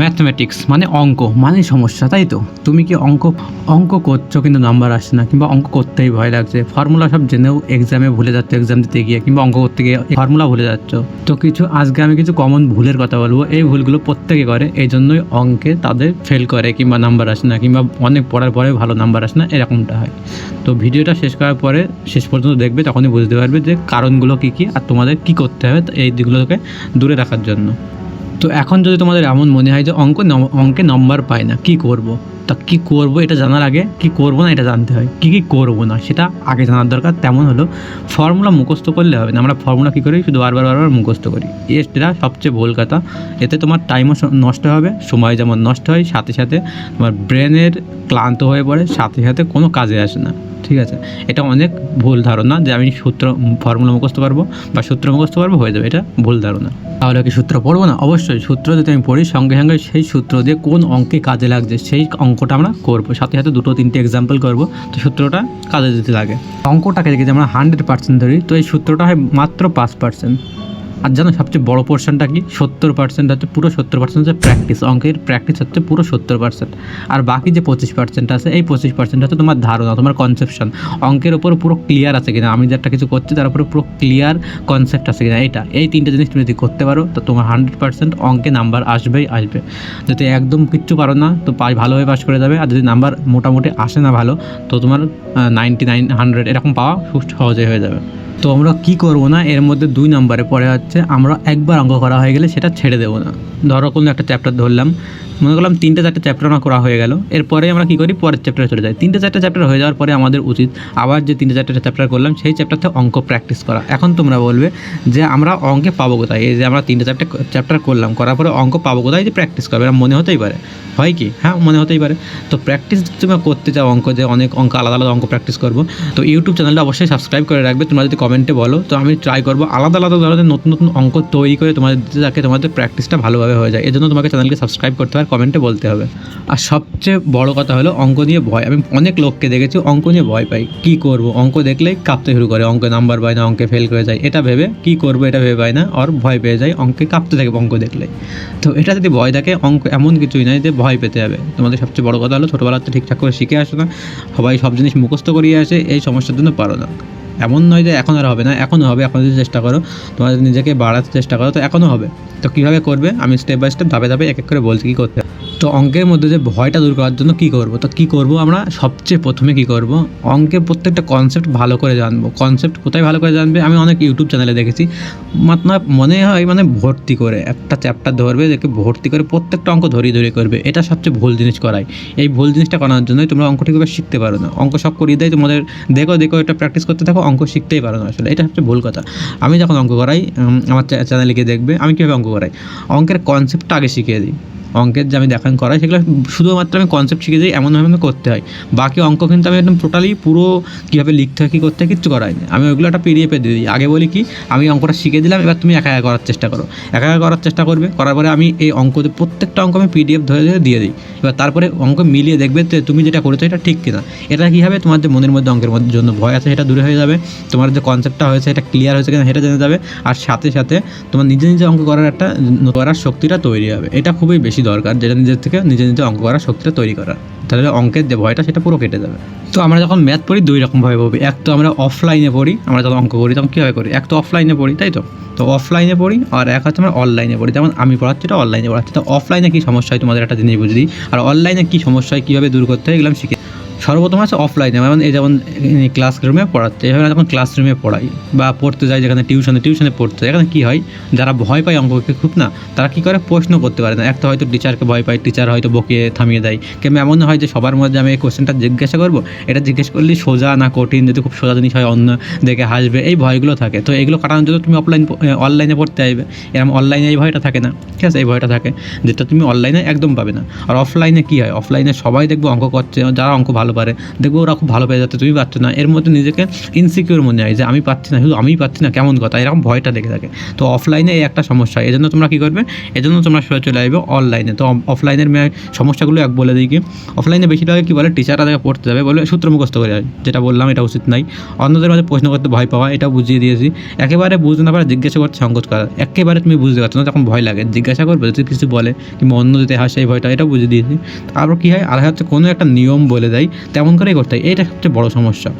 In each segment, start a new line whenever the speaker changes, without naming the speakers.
Mathematics মানে অঙ্ক মানে সমস্যা, তাই তো? তুমি কি অঙ্ক অঙ্ক করছ কিন্তু নাম্বার আসছে না, কিংবা অঙ্ক করতেই ভয় লাগছে। ফর্মুলা সব জেনেও এক্সামে ভুলে যাচ্ছ এক্সাম দিতে গিয়ে, কিংবা অঙ্ক করতে গিয়ে ফর্মুলা ভুলে যাচ্ছ। তো কিছু, আজকে আমি কিছু কমন ভুলের কথা বলব। এই ভুলগুলো প্রত্যেকে করে, এই জন্যই অঙ্কে তাদের ফেল করে, কিংবা নাম্বার আসে না, কিংবা অনেক পড়ার পরে ভালো নাম্বার আসে না, এরকমটা হয়। তো ভিডিওটা শেষ করার পরে, শেষ পর্যন্ত দেখবে, তখনই বুঝতে পারবে যে কারণগুলো কী কী আর তোমাদের কী করতে হবে, এই দিকগুলোকে দূরে রাখার জন্য। তো এখন যদি তোমাদের এমন মনে হয় যে অঙ্ক অঙ্কে নম্বর পায় না, কি করব। তা কি করব এটা জানার আগে, কি করব না এটা জানতে হয়, কি কি করব না সেটা আগে জানার দরকার। তেমন হলো ফর্মুলা মুখস্থ করলে হবে না। আমরা ফর্মুলা কী করি? শুধু বারবার বারবার মুখস্থ করি। এটা সবচেয়ে ভুল কথা। এতে তোমার টাইমও নষ্ট হবে, সময় যেমন নষ্ট হয়, সাথে সাথে তোমার ব্রেনের ক্লান্ত হয়ে পড়ে, সাথে সাথে কোনো কাজে আসে না। ঠিক আছে? এটা অনেক ভুল ধারণা যে আমি সূত্র ফর্মুলা মুখস্থ পারব বা সূত্র মুখস্থ পারব, হয়ে যাবে। এটা ভুল ধারণা। তাহলে কি সূত্র পড়ব না? অবশ্যই। সূত্র যদি আমি পড়ি, সঙ্গে সঙ্গে সেই সূত্র দিয়ে কোন অঙ্কে কাজে লাগছে, সেই অঙ্কটা আমরা করব। সাথে সাথে দুটো তিনটে এক্সাম্পল করব। তো সূত্রটা কাজে দিতে লাগে। অঙ্কটাকে যদি আমরা হান্ড্রেড পার্সেন্ট ধরি, তো এই সূত্রটা হয় মাত্র পাঁচ পার্সেন্ট আর জানো সবচেয়ে বড় পোর্শনটা কি? সত্তর পার্সেন্ট হচ্ছে পুরো সত্তর পার্সেন্ট হচ্ছে প্র্যাকটিস অঙ্কের প্র্যাকটিস হচ্ছে পুরো সত্তর পার্সেন্ট আর বাকি যে পঁচিশ পার্সেন্ট আছে, এই পঁচিশ পার্সেন্ট হচ্ছে তোমার ধারণা, তোমার কনসেপশন অঙ্কের উপর পুরো ক্লিয়ার আছে কিনা? আমি যে একটা কিছু করছি, তার উপরে পুরো ক্লিয়ার কনসেপ্ট আছে কিনা? এটা এই তিনটে জিনিস তুমি যদি করতে পারো, তো তোমার হান্ড্রেড পার্সেন্ট অঙ্কে নাম্বার আসবেই, আসবে। যদি একদম কিচ্ছু পারো না, তো পাস ভালোভাবে পাস করে যাবে। আর যদি নাম্বার মোটামুটি আসে না ভালো, তো তোমার নাইনটি নাইন হান্ড্রেড এরকম পাওয়া খুব সহজে হয়ে যাবে। তো আমরা কি করব না? এর মধ্যে দুই নম্বরে পড়ে হচ্ছে, আমরা একবার অঙ্ক করা হয়ে গেলে সেটা ছেড়ে দেবো না। ধরো কোনো একটা চ্যাপ্টার ধরলাম, মনে করলাম তিনটে চারটে চ্যাপ্টার আমার করা হয়ে গেল। এরপরে আমরা কী করি? পরের চ্যাপ্টারে চলে যাই। তিনটে চারটে চ্যাপ্টার হয়ে যাওয়ার পরে আমাদের উচিত আবার যে তিনটে চারটে চ্যাপ্টার করলাম, সেই চ্যাপ্টারতে অঙ্ক প্র্যাকটিস করা। এখন তোমরা বলবে যে আমরা অঙ্কে পাবো কোথায়? এই যে আমরা তিনটে চারটে চ্যাপ্টার করলাম, করার পরে অঙ্ক পাবো কোথায়? যে প্র্যাকটিস করবে। এরম মনে হতেই পারে। হয় কি? হ্যাঁ মনে হতেই পারে। তো প্র্যাকটিস তুমি করতে চাও অঙ্ক যে অনেক অঙ্ক, আলাদা আলাদা অঙ্ক প্র্যাকটিস করব। তো ইউটিউব চ্যানেলটা অবশ্যই সাবস্ক্রাইব করে রাখবে। তোমরা যদি কমেন্টে বলো, তো আমি ট্রাই করব আলাদা আলাদা ধরনের নতুন নতুন অঙ্ক তৈরি করে তোমাদের যাকে তোমাদের প্র্যাকটিসটা ভালোভাবে হয়ে যায়। এজন্য তোমাকে চ্যানেলকে সাবস্ক্রাইব করতে হবে কমেন্টে বলতে হবে। আর সবচেয়ে বড় কথা হলো অঙ্ক নিয়ে ভয়। আমি অনেক লোককে দেখেছি অঙ্ক নিয়ে ভয় পাই। কী করব? অঙ্ক দেখলেই কাঁপতে শুরু করে। অঙ্কে নাম্বার পায় না, অঙ্কে ফেল করে যায়। এটা ভেবে কী করব, এটা ভেবে পায় না। আর ভয় পেয়ে যায় অঙ্কে কাঁপতে থাকে অঙ্ক দেখলে তো এটা যদি ভয় থাকে, অঙ্ক এমন কিছুই নয় যে ভয় পেতে হবে। তোমাদের সবচেয়ে বড় কথা হলো ছোটোবেলাতে ঠিকঠাক করে শিখে আসো না। সবাই সব জিনিস মুখস্থ করিয়ে আসে, এই সমস্যার জন্য পারো না। এমন নয় যে এখন আর হবে না এখনও হবে, এখন যদি চেষ্টা করো, তোমার নিজেকে বাড়াতে চেষ্টা করো, তো এখনও হবে। তো কীভাবে করবে? আমি স্টেপ বাই স্টেপ ধাপে ধাপে এক এক করে বলছি কী করতে তো অঙ্কের মধ্যে যে ভয়টা দূর করার জন্য কী করব? তো কী করব আমরা? সবচেয়ে প্রথমে কী করব? অঙ্কের প্রত্যেকটা কনসেপ্ট ভালো করে জানব। কনসেপ্ট কোথায় ভালো করে জানবে? আমি অনেক ইউটিউব চ্যানেলে দেখেছি। মাত্র মনে হয় মানে ভর্তি করে, একটা চ্যাপ্টার ধরবে দেখে ভর্তি করে প্রত্যেকটা অঙ্ক ধরিয়ে ধরিয়ে করবে। এটা সবচেয়ে ভুল জিনিস করায়। এই ভুল জিনিসটা করার জন্যই তোমরা অঙ্ক ঠিকভাবে শিখতে পারো না। অঙ্ক সব করিয়ে দেয়, তোমাদের দেখো দেখো, এটা প্র্যাকটিস করতে থাকো, অঙ্ক শিখতেই পারো না আসলে। এটা সবচেয়ে ভুল কথা। আমি যখন অঙ্ক করাই আমার চ্যা- চ্যানেলে গিয়ে দেখবে, আমি কীভাবে অঙ্ক করাই? অঙ্কের কনসেপ্টটা আগে শিখিয়ে দিই। অঙ্কের যে আমি দেখান করাই, সেগুলো শুধুমাত্র আমি কনসেপ্ট শিখে যাই, এমনভাবে আমি করতে হয়। বাকি অঙ্ক কিন্তু আমি একদম টোটালি পুরো কীভাবে লিখতে হয়, কী করতে হয়, কিচ্ছু করাই না। আমি ওইগুলো একটা পিডিএফে দিয়ে দিই। আগে বলি কি, আমি অঙ্কটা শিখে দিলাম, এবার তুমি একা একা করার চেষ্টা করো। একা একা করার চেষ্টা করবে, করার পরে আমি এই অঙ্ক প্রত্যেকটা অঙ্ক আমি পিডিএফ ধরে ধরে দিয়ে দিই। এবার তারপরে অঙ্ক মিলিয়ে দেখবে যে তুমি যেটা করেছ এটা ঠিক কিনা। এটা কী হবে? তোমার যে মনের মধ্যে অঙ্কের মধ্যে জন্য ভয় আছে, সেটা দূরে হয়ে যাবে। তোমার যে কনসেপ্টটা হয়েছে এটা ক্লিয়ার হয়েছে কিনা, সেটা জেনে যাবে। আর সাথে সাথে তোমার নিজে নিজে অঙ্ক করার একটা, করার শক্তিটা তৈরি হবে। এটা খুবই বেশি দরকার, যেটা নিজের থেকে নিজে নিজে অঙ্ক করার শক্তিটা তৈরি করা তাহলে অঙ্কের যে ভয়টা, সেটা পুরো কেটে যাবে। তো আমরা যখন ম্যাথ পড়ি, দুই রকমভাবে পড়ি। এক তো আমরা অফলাইনে পড়ি, আমরা যখন অঙ্ক করি, তখন কীভাবে করি? এক তো অফলাইনে পড়ি, তাই তো? তো অফলাইনে পড়ি, আর এক হচ্ছে আমরা অনলাইনে পড়ি। যেমন আমি পড়াচ্ছি, এটা অনলাইনে পড়াচ্ছি। তো অফলাইনে কী সমস্যা হয়? তোমাদের একটা জিনিস বুঝলি আর অনলাইনে কী সমস্যা হয়? কীভাবে দূর করতে হয়? এগুলো আমি শিখে সর্বপ্রথম আছে অফলাইনে যেমন এই যেমন ক্লাসরুমে পড়াচ্ছে এভাবে যখন ক্লাসরুমে পড়াই বা পড়তে যাই যেখানে টিউশনে টিউশনে পড়তে যায় এখানে কী হয়? যারা ভয় পায় অঙ্ককে খুব না, তারা কী করে? প্রশ্ন করতে পারে না। একটা হয়তো টিচারকে ভয় পায় টিচার হয়তো বকিয়ে থামিয়ে দেয়। কিংবা এমন হয় যে সবার মধ্যে আমি এই কোশ্চেনটা জিজ্ঞাসা করব? এটা জিজ্ঞেস করলে সোজা না কঠিন, যদি খুব সোজা জিনিস হয়, অন্য দেখে হাসবে। এই ভয়গুলো থাকে। তো এগুলো কাটানোর জন্য তুমি অফলাইন অনলাইনে পড়তে আসবে এরকম অনলাইনে এই ভয়টা থাকে না। ঠিক আছে? এই ভয়টা থাকে। যেটা তুমি অনলাইনে একদম পাবে না। আর অফলাইনে কী হয়? অফলাইনে সবাই দেখবে অঙ্ক করছে। যারা অঙ্ক ভালো পারে। দেখব ওরা খুব ভালো পেয়ে যাচ্ছে তুমি পাচ্ছ না। এর মধ্যে নিজেকে ইনসিকিউর মনে হয় যে, আমি পাচ্ছি না, শুধু আমি পাচ্ছি না, কেমন কথা? এরকম ভয়টা লেগে থাকে। তো অফলাইনে এই একটা সমস্যা। এই জন্য তোমরা কী করবে? এজন্য তোমরা সরে চলে আসবে অনলাইনে তো অফলাইনের সমস্যাগুলো এক বলে দিই কি অফলাইনে বেশিরভাগ কী বলে টিচাররা তাকে পড়তে যাবে বলে সূত্র মুখস্থ করে যেটা বললাম, এটা উচিত নাই অন্যদের মাঝে প্রশ্ন করতে ভয় পাওয়া এটা বুঝিয়ে দিয়েছি। একেবারে বুঝতে না পারে, জিজ্ঞাসা করতে সংকোচ করা। একেবারে তুমি বুঝতে পারছ না, তখন ভয় লাগে। জিজ্ঞাসা করবে, যদি কিছু বলে, কিংবা অন্য যদি হাসে, এই ভয়টা এটা বুঝিয়ে দিয়েছি। তারপর কী হয়? আর হচ্ছে কোনো একটা নিয়ম বলে দেয় তেমন করেই করতে হয়। এটা সবচেয়ে বড় সমস্যা।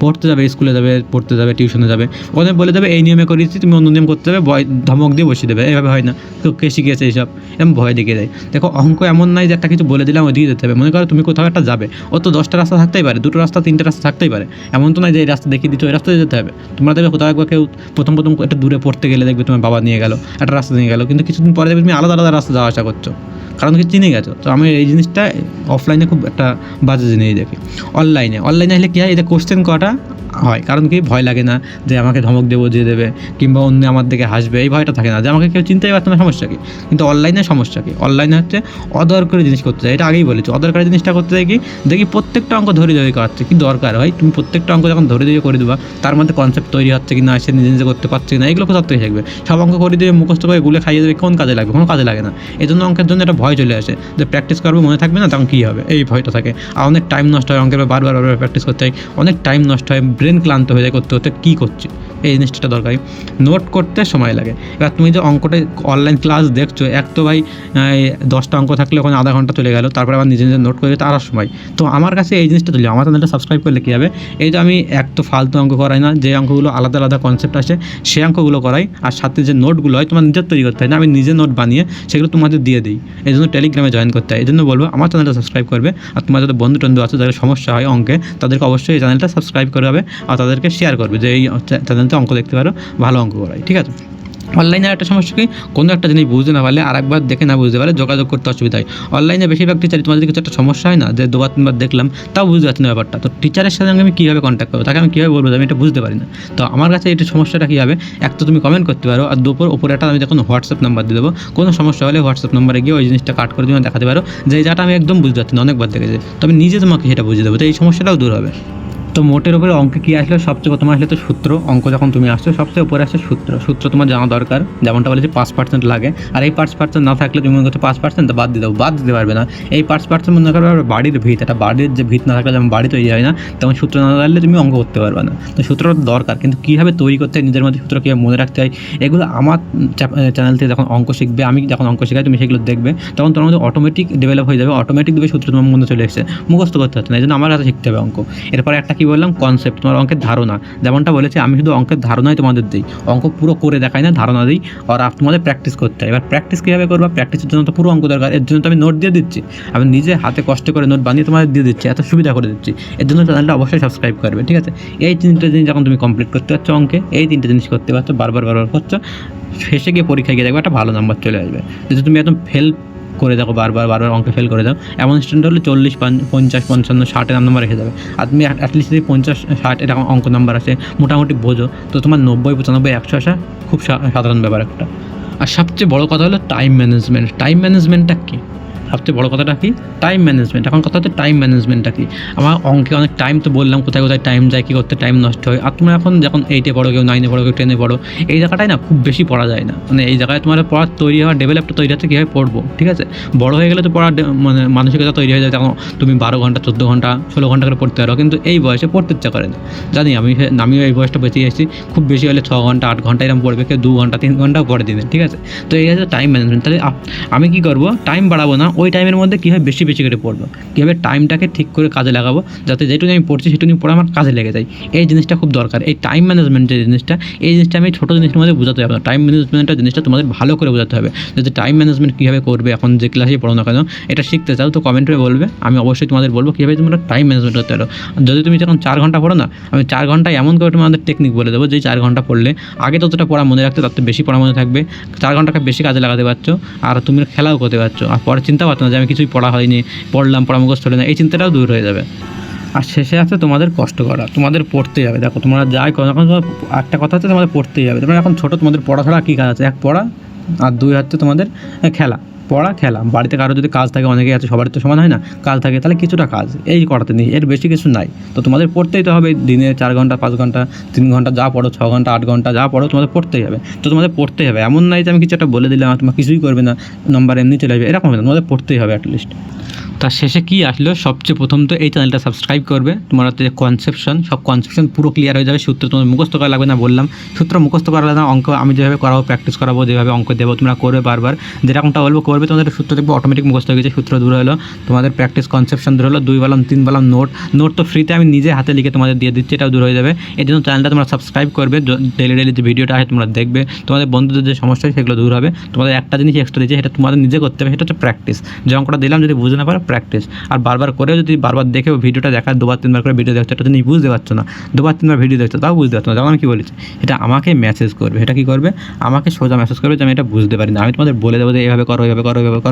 পড়তে যাবে, স্কুলে যাবে, পড়তে যাবে, টিউশনে যাবে। ওদের বলে দেবে, এই নিয়মে করেছি তুমি অন্য নিয়ম করতে হবে ভয়, ধমক দিয়ে বসিয়ে দেবে। এভাবে হয় না। তো কে শিখিয়েছে এইসব? এরকম ভয় দেখিয়ে দেয়। দেখো, অঙ্ক এমন নাই যে একটা কিছু বলে দিলাম ওইদিকে যেতে হবে। মনে করো তুমি কোথাও একটা যাবে। ও তো দশটা রাস্তা থাকতেই পারে, দুটো রাস্তা, তিনটে রাস্তা থাকতেই পারে। এমন তো নয় যে এই রাস্তা দেখিয়ে দিচ্ছ, ওই রাস্তায় যেতে হবে। তোমরা দেখবে কোথাও একবার কেউ প্রথম প্রথম একটা দূরে পড়তে গেলে দেখবে তোমার বাবা নিয়ে গেলো, একটা রাস্তা নিয়ে গেলো। কিন্তু কিছুদিন পরে দেখবে তুমি আলাদা আলাদা রাস্তা যাওয়া আসা করছ। কারণ কি চিনে গেছো। তো আমি এই জিনিসটা অফলাইনে খুব একটা বাজে জিনিস দেখি। অনলাইনে অনলাইনে আসলে কী হয় এটা কোশ্চেন করাটা হয়। কারণ কি? ভয় লাগে না যে আমাকে ধমক দেবো, দিয়ে দেবে, কিংবা অন্য আমার দিকে হাসবে, এই ভয়টা থাকে না। যে আমাকে কেউ চিনতেই পারতো না সমস্যা কি? কিন্তু অনলাইনে সমস্যা কি? অনলাইনে হচ্ছে অদরকারি জিনিস করতে চাই। এটা আগেই বলেছি। অদরকারি জিনিসটা করতে চাই কি? দেখি প্রত্যেকটা অঙ্ক ধরে ধরে করাচ্ছে। কি দরকার হয়? তুমি প্রত্যেকটা অঙ্ক যখন ধরে ধরে করে দেবা, তার মধ্যে কনসেপ্ট তৈরি হচ্ছে কি না? সে নিজে নিজে করতে পারছে না? এগুলো কোথাও থেকে থাকবে। সব অঙ্ক করে দিয়ে মুখস্থ করে গুলে খাইয়ে দেবে, কোন কাজে লাগবে? কোনো কাজে লাগে না। এই জন্য অঙ্কের জন্য একটা ভয় চলে আসে যে প্র্যাকটিস করব, মনে থাকবে না, তখন কী হবে? এই ভয়টা থাকে। আর অনেক টাইম নষ্ট হয় অঙ্কের বারবার বারবার প্র্যাকটিস করতে হয়। অনেক টাইম নষ্ট হয় ব্রেন ক্লান্ত হয়ে যায় করতে করতে কী করছি? এই জিনিসটা দরকারি। নোট করতে সময় লাগে। এবার তুমি যে অঙ্কটা অনলাইন ক্লাস দেখছ, এক তো ভাই দশটা অঙ্ক থাকলে ওখানে আধা ঘণ্টা চলে গেল, তারপরে আবার নিজে নিজে নোট করে তার সময়। তো আমার কাছে এই জিনিসটা তুলি আমার চ্যানেলটা সাবস্ক্রাইব করলে কী হবে? এই যে আমি এক তো ফালতু অঙ্ক করাই না, যে অঙ্কগুলো আলাদা আলাদা কনসেপ্ট আসে, সেই অঙ্কগুলো করাই, আর সাথে যে নোটগুলো হয়, তোমার নিজের তৈরি করতে হয় না। আমি নিজে নোট বানিয়ে সেগুলো তোমাদের দিয়ে দিই। এই জন্য টেলিগ্রামে জয়েন করতে হয়। এই জন্য বলব, আমার চ্যানেলটা সাবস্ক্রাইব করবে, আর তোমার যাদের বন্ধু টন্ধু আছে, যাদের সমস্যা হয় অঙ্কে, তাদেরকে অবশ্যই এই চ্যানেলটা সাবস্ক্রাইব করে হবে আর তাদেরকে শেয়ার করবে যে এই চ্যানেলতে অঙ্ক দেখতে পারো, ভালো অঙ্ক করাই ঠিক আছে? অনলাইনে একটা সমস্যা কি? কোনো একটা জিনিস বুঝতে না পারলে আরেকবার দেখে না বুঝতে পারলে যোগাযোগ করতে অসুবিধা হয়। অনলাইনে বেশিরভাগ টিচার তোমাদের কিছু একটা সমস্যা হয় না? যে দুবার তিনবার দেখলাম, তাও বুঝতে পারছি না ব্যাপারটা। তো টিচারের সাথে আমি কীভাবে কন্ট্যাক্ট করব? তাকে আমি কীভাবে বলব আমি এটা বুঝতে পারি না? তো আমার কাছে এটা সমস্যাটা কী হবে? এক তো তুমি কমেন্ট করতে পারো, আর দুপুর ওপরে একটা আমি যখন হোয়াটসঅ্যাপ নাম্বার দিয়ে দেবো। কোনো সমস্যা হলে হোয়াটসঅ্যাপ নাম্বারে গিয়ে ওই জিনিসটা কাট করে তুমি দেখাতে পারো। যে জায়গাটা আমি একদম বুঝতে পারছি না, অনেকবার দেখেছি। তো আমি নিজে তোমাকে সেটা বুঝিয়ে দেবো। তো এই সমস্যাটাও দূর হবে। তো মোটের উপরে অঙ্কে কী আসলে? সবচেয়ে প্রথমে আসলে তো সূত্র। অঙ্ক যখন তুমি আসছো, সবচেয়ে উপরে আসছে সূত্র। সূত্র তোমার জানা দরকার। যেমনটা বলেছি, পাঁচ পার্সেন্ট লাগে। আর এই পাঁচ পার্সেন্ট না থাকলে তুমি মনে করছ পাঁচ পার্সেন্ট বাদ দিয়ে দেবো বাদ দিতে পারবে না। এই পাঁচ পার্সেন্ট মনে করবে বাড়ির ভিত। একটা বাড়ির যে ভিত না থাকলে যেমন বাড়ি তৈরি হয় না, তেমন সূত্র না থাকলে তুমি অঙ্ক করতে পারবে না। তো সূত্রটা দরকার। কিন্তু কীভাবে তৈরি করতে হয়, নিজের মধ্যে সূত্র কীভাবে মনে রাখতে হয়, এগুলো আমার চ্যানেল থেকে যখন অঙ্ক শিখবে, আমি যখন অঙ্ক শেখাই, তুমি সেগুলো দেখবে। তখন তোমার মধ্যে অটোমেটিক ডেভেলপ হয়ে যাবে। অটোমেটিক দেবে সূত্র তোমার মধ্যে চলে এসেছে। মুখস্থ করতে হচ্ছে না। এই জন্য আমার কাছে শিখতে হবে অঙ্ক। এরপরে একটা কী বললাম? কনসেপ্ট তোমার অঙ্কের ধারণা। যেমনটা বলেছি, আমি শুধু অঙ্কের ধারণাই তোমাদের দিই। অঙ্ক পুরো করে দেখাই না, ধারণা দিই, আর তোমাদের প্র্যাকটিস করতে হয়। এবার প্র্যাকটিস কীভাবে করবা? প্র্যাকটিসের জন্য তো পুরো অঙ্ক দরকার। এর জন্য তো আমি নোট দিয়ে দিচ্ছি। আমি নিজে হাতে কষ্ট করে নোট বানিয়ে তোমাদের দিয়ে দিচ্ছি। এত সুবিধা করে দিচ্ছি। এর জন্য চ্যানেলটা অবশ্যই সাবস্ক্রাইব করবে, ঠিক আছে? এই তিনটে জিনিস যখন তুমি কমপ্লিট করতে পারছ অঙ্কে, এই তিনটে জিনিস করতে পারছ, বারবার বারবার করছ, শেষে গিয়ে পরীক্ষায় গিয়ে দেখবে একটা ভালো নাম্বার চলে আসবে। যদি তুমি একদম ফেল করে দেখো বারবার বারবার অঙ্কে ফেল করে দাও এমন স্টুডেন্ট হলে চল্লিশ পঞ্চাশ, পঞ্চান্ন ষাটের নাম্বার রেখে যাবে আর তুমি অ্যাটলিস্ট যদি পঞ্চাশ, ষাট এরকম অঙ্ক নাম্বার আছে মোটামুটি বোঝো। তো তোমার নব্বই, পঁচানব্বই, একশো আসা খুব সাধারণ ব্যাপার একটা। আর সবচেয়ে বড় কথা হলো টাইম ম্যানেজমেন্ট টাইম ম্যানেজমেন্টটা কী? সবচেয়ে বড় কথাটা কি? টাইম ম্যানেজমেন্ট এখন কথা হচ্ছে টাইম ম্যানেজমেন্টটা কি? আমার অঙ্কে অনেক টাইম তো বললাম, কোথায় কোথায় টাইম যায়, কী করতে টাইম নষ্ট হয়। আর তোমরা এখন যখন এইটে পড়ো, কেউ নাইনে পড়ো, কেউ টেনে পড়ো, এই জায়গাটায় না খুব বেশি পড়া যায় না। মানে এই জায়গায় তোমার পড়ার তৈরি হওয়া ডেভেলপটা তৈরি হচ্ছে কীভাবে পড়ব, ঠিক আছে? বড় হয়ে গেলে তো পড়ার ডে- মানে মানসিকতা তৈরি হয়ে যায় তখন তুমি বারো ঘণ্টা, চোদ্দ ঘণ্টা, ষোলো ঘণ্টা করে পড়তে পারো, কিন্তু এই বয়সে পড়তে ইচ্ছা করে না। জানি আমি আমিও এই বয়সটা বেঁচে এসেছি, খুব বেশি হলে ছ ঘণ্টা, আট ঘণ্টা এরকম পড়বে, কেউ দু ঘণ্টা, তিন ঘন্টাও পড়ে দিনে, ঠিক আছে? তো এই হচ্ছে টাইম ম্যানেজমেন্ট তাহলে আমি কী করব? টাইম বাড়াবো না ওই টাইমের মধ্যে কীভাবে বেশি বেশি করে পড়ব? কীভাবে টাইমটাকে ঠিক করে কাজে লাগাবো? যাতে যেটুকু আমি পড়ছি সেটুকু পড়ে আমার কাজে লেগে যায়। এই জিনিসটা খুব দরকার। এই টাইম ম্যানেজমেন্ট যে জিনিসটা, এই জিনিসটা আমি ছোটো জিনিসের মধ্যে বোঝাতে হবে টাইম ম্যানেজমেন্টটা জিনিসটা তোমাদের ভালো করে বোঝাতে হবে। যদি টাইম ম্যানেজমেন্ট কীভাবে করবে, এখন যে ক্লাসে পড়ো না কেন, এটা শিখতে চাও তো কমেন্টে বলবে। আমি অবশ্যই তোমাদের বলব কীভাবে তোমরা টাইম ম্যানেজমেন্ট করতে পারো। যদি তুমি যখন চার ঘণ্টা পড়ো না, আমি চার ঘণ্টা এমন করে তোমাদের টেকনিক বলে দেবো যে চার ঘণ্টা পড়লে আগে যতটা পড়া মনে রাখতে তার বেশি পড়া মনে থাকবে। চার ঘন্টাকে বেশি কাজে লাগাতে পারছ, আর তুমি খেলাও করতে পারছ, আর পরে চিন্তা পারছ না যে আমি কিছুই পড়া হয়নি, পড়লাম পড়া মুখস্থ হলো না, এই চিন্তাটাও দূর হয়ে যাবে। আর শেষে আছে তোমাদের কষ্ট করা, তোমাদের পড়তে যাবে দেখো, তোমরা যাই করো, এখন একটা কথা হচ্ছে তোমাদের পড়তেই যাবে তোমরা এখন ছোটো তোমাদের পড়াশোনা কী কাজ আছে? এক পড়া আর দুই হচ্ছে তোমাদের খেলা। পড়া, খেলা। বাড়িতে কারও যদি কাজ থাকে, অনেকেই আছে, সবার তো সমান হয় না। কাজ থাকে, তাহলে কিছুটা কাজ। এই করাতে নেই, এর বেশি কিছু নাই। তো তোমাদের পড়তেই তো হবে, দিনে চার ঘণ্টা, পাঁচ ঘণ্টা, তিন ঘণ্টা যা পড়ো, ছ ঘণ্টা, আট ঘণ্টা যা পড়ো, তোমাদের পড়তেই হবে। তো তোমাদের পড়তেই হবে। এমন নাই যে আমি কিছু একটা বলে দিলাম তোমার কিছুই করবে না নম্বর এমনি চলে যাবে এরকম হবে না, তোমাদের পড়তেই হবে অ্যাটলিস্ট তার শেষে কি আসলো? সবচেয়ে প্রথম তো এই চ্যানেলটা সাবস্ক্রাইব করবে। তোমার হচ্ছে কনসেপশন সব কনসেপশন পুরো ক্লিয়ার হয়ে যাবে। সূত্র তোমার মুখস্থ করা লাগবে না বললাম। সূত্র মুখস্থ করা লাগবে না, অঙ্ক আমি যেভাবে করাবো প্র্যাকটিস করাবো, যেভাবে অঙ্ক দেবো, তোমরা করবে বারবার। যেরকমটা বলব, করবে, তোমাদের সূত্র দেখব অটোমেটিক মুখস্থ হয়ে গেছে, সূত্র দূর হলো। তোমাদের প্র্যাকটিস কনসেপশন দূর হলো, দুই বালাম তিন বালাম নোট নোট তো ফ্রিতে আমি নিজে হাতে লিখে তোমাদের দিয়ে দিচ্ছি, এটাও দূর হয়ে যাবে। এই জন্য চ্যানেলটা তোমরা সাবস্ক্রাইব করবে ডেলি ডেলি যে ভিডিওটা আছে, তোমরা দেখবে। তোমাদের বন্ধুদের যে সমস্যা, সেগুলো দূর হবে। তোমাদের একটা জিনিস এক্সট্রা দিচ্ছে সেটা তোমাদের নিজে করতে হবে, সেটা হচ্ছে প্র্যাকটিস যে অঙ্কটা দিলাম, যদি বুঝে না পারো প্র্যাকটিস আর বারবার করে যদি বারবার দেখে ভিডিওটা দেখা দুবার, তিনবার করে ভিডিও দেখছ, এটা তুমি বুঝতে পারছ না। দুবার, তিনবার ভিডিও দেখছ, তাও বুঝতে পারছ না। কী কি বলেছি, এটা আমাকে মেসেজ করবে। এটা কি করবে? আমাকে সোজা মেসেজ করবে যে আমি এটা বুঝতে পারি না। আমি তোমাদের বলে দেবো যে এভাবে করো এভাবে করো এভাবে করো।